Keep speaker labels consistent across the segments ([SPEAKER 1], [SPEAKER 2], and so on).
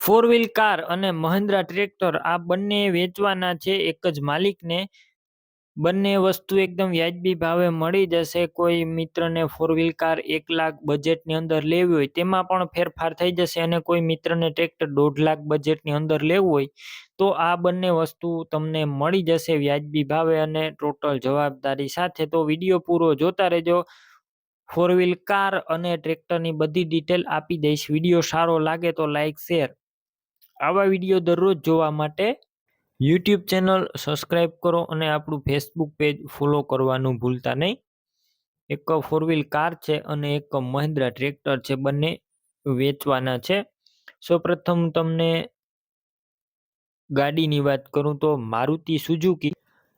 [SPEAKER 1] Four wheel car અને Mahindra tractor આ બંને વેચવાના છે. એક જ માલિકને બંને વસ્તુ એકદમ વ્યાજબી ભાવે મળી જશે. કોઈ મિત્રને ફોર વ્હીલ કાર એક લાખ બજેટની અંદર લેવી હોય તેમાં પણ ફેરફાર થઈ જશે અને કોઈ મિત્રને ટ્રેક્ટર દોઢ લાખ બજેટની અંદર લેવું હોય તો આ બંને વસ્તુ તમને મળી જશે વ્યાજબી ભાવે અને ટોટલ જવાબદારી સાથે. તો વીડિયો પૂરો જોતા રહેજો. ફોર વ્હીલ કાર અને ટ્રેક્ટરની બધી ડિટેલ આપી દઈશ. વીડિયો સારો લાગે તો લાઇક શેર આવા વીડિયો દરરોજ જોવા માટે યુટ્યુબ ચેનલ સબસ્ક્રાઈબ કરો અને આપણું ફેસબુક પેજ ફોલો કરવાનું ભૂલતા નહીં. એક ફોર વ્હીલ કાર છે અને એક મહિન્દ્રા ટ્રેક્ટર છે, બંને વેચવાના છે. સૌપ્રથમ તમને ગાડીની વાત કરું તો મારુતિ સુઝુકી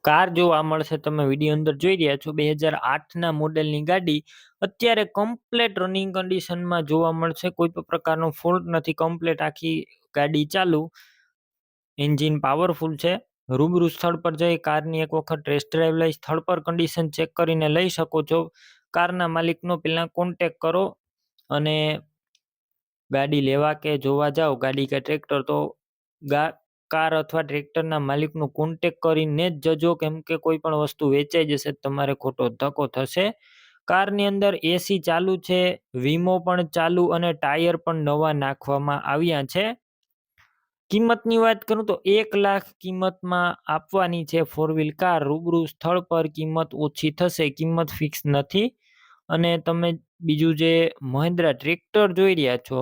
[SPEAKER 1] કાર જોવા મળશે. તમે વીડિયો અંદર જોઈ રહ્યા છો. બે હજાર આઠના મોડેલની ગાડી અત્યારે કમ્પ્લેટ રનિંગ કન્ડિશનમાં જોવા મળશે. કોઈ પણ પ્રકારનો ફોલ્ટ નથી. કમ્પ્લેટ આખી ગાડી ચાલુ, એન્જિન પાવરફુલ છે, રૂબરૂ સ્થળ પર જઈ કારની એક વખત ટેસ્ટ ડ્રાઈવ લઈ સ્થળ પર કન્ડિશન ચેક કરીને લઈ શકો છો. કારના માલિકનો પહેલાં કોન્ટેક કરો અને ગાડી લેવા કે જોવા જાઓ. ગાડી કે ટ્રેક્ટર તો કાર અથવા ટ્રેક્ટરના માલિકનું કોન્ટેક કરીને જ જજો કેમ કે કોઈ પણ વસ્તુ વેચાઈ જશે તમારે ખોટો ધક્કો થશે. કારની અંદર એસી ચાલુ છે, વીમો પણ ચાલુ અને ટાયર પણ નવા નાખવામાં આવ્યા છે. કિંમતની વાત કરું તો એક લાખ કિંમતમાં આપવાની છે ફોર વ્હીલ કાર રૂબરૂ સ્થળ પર કિંમત ઓછી થશે, કિંમત ફિક્સ નથી. અને તમે બીજું જે મહિન્દ્રા ટ્રેક્ટર જોઈ રહ્યા છો,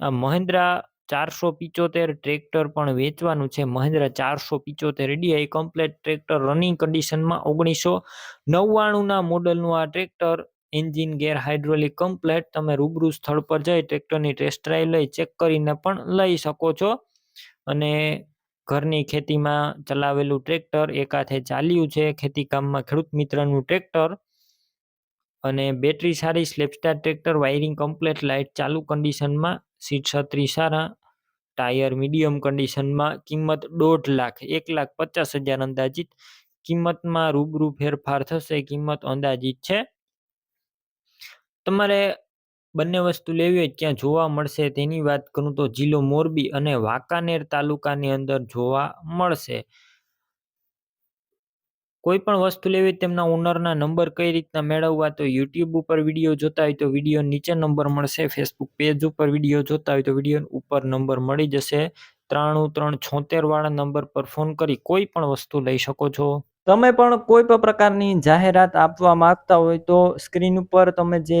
[SPEAKER 1] આ મહિન્દ્રા ચારસો પિચોતેર ટ્રેક્ટર પણ વેચવાનું છે. મહિન્દ્રા ચારસો પિચોતેર D I complete tractor running કન્ડિશનમાં ઓગણીસો નવ્વાણુંના મોડલનું આ tractor engine gear hydraulic complete તમે રૂબરૂ સ્થળ પર જઈ ટ્રેક્ટરની ટેસ્ટ ડ્રાઈવ લઈ ચેક કરીને પણ લઈ શકો છો. અને ઘરની ખેતીમાં ચલાવેલું ટ્રેક્ટર એકાથે ચાલ્યું છે. ખેતીકામમાં ખેડૂત મિત્રનું ટ્રેક્ટર અને બેટરી સારી સ્લેપસ્ટાર ટ્રેક્ટર, વાયરિંગ કમ્પ્લેટ, લાઇટ ચાલુ કન્ડિશનમાં, સીટ છત્રી સારા, ટાયર મીડિયમ કન્ડિશનમાં, કિંમત દોઢ લાખ, એક લાખ પચાસ હજાર અંદાજિત. કિંમતમાં રૂબરૂ ફેરફાર થશે. કિંમત અંદાજિત છે. તમારે બંને વસ્તુ લેવી હોય ક્યાં જોવા મળશે. તેની વાત કરું તો જિલ્લો મોરબી અને વાંકાનેર તાલુકાની અંદર જોવા મળશે. કોઈ પણ વસ્તુ લેવી તેમના ઓનરના નંબર કઈ રીતના મેળવવા તો યુટ્યુબ ઉપર વીડિયો જોતા હોય તો વીડિયો નીચે નંબર મળશે. ફેસબુક પેજ ઉપર વીડિયો જોતા હોય તો વીડિયો ઉપર નંબર મળી જશે. ત્રાણું ત્રણ છોતેર વાળા નંબર પર ફોન કરી કોઈ પણ વસ્તુ લઈ શકો છો. તમે પણ કોઈ પણ પ્રકારની જાહેરાત આપવા માંગતા હોય તો સ્ક્રીન ઉપર તમે જે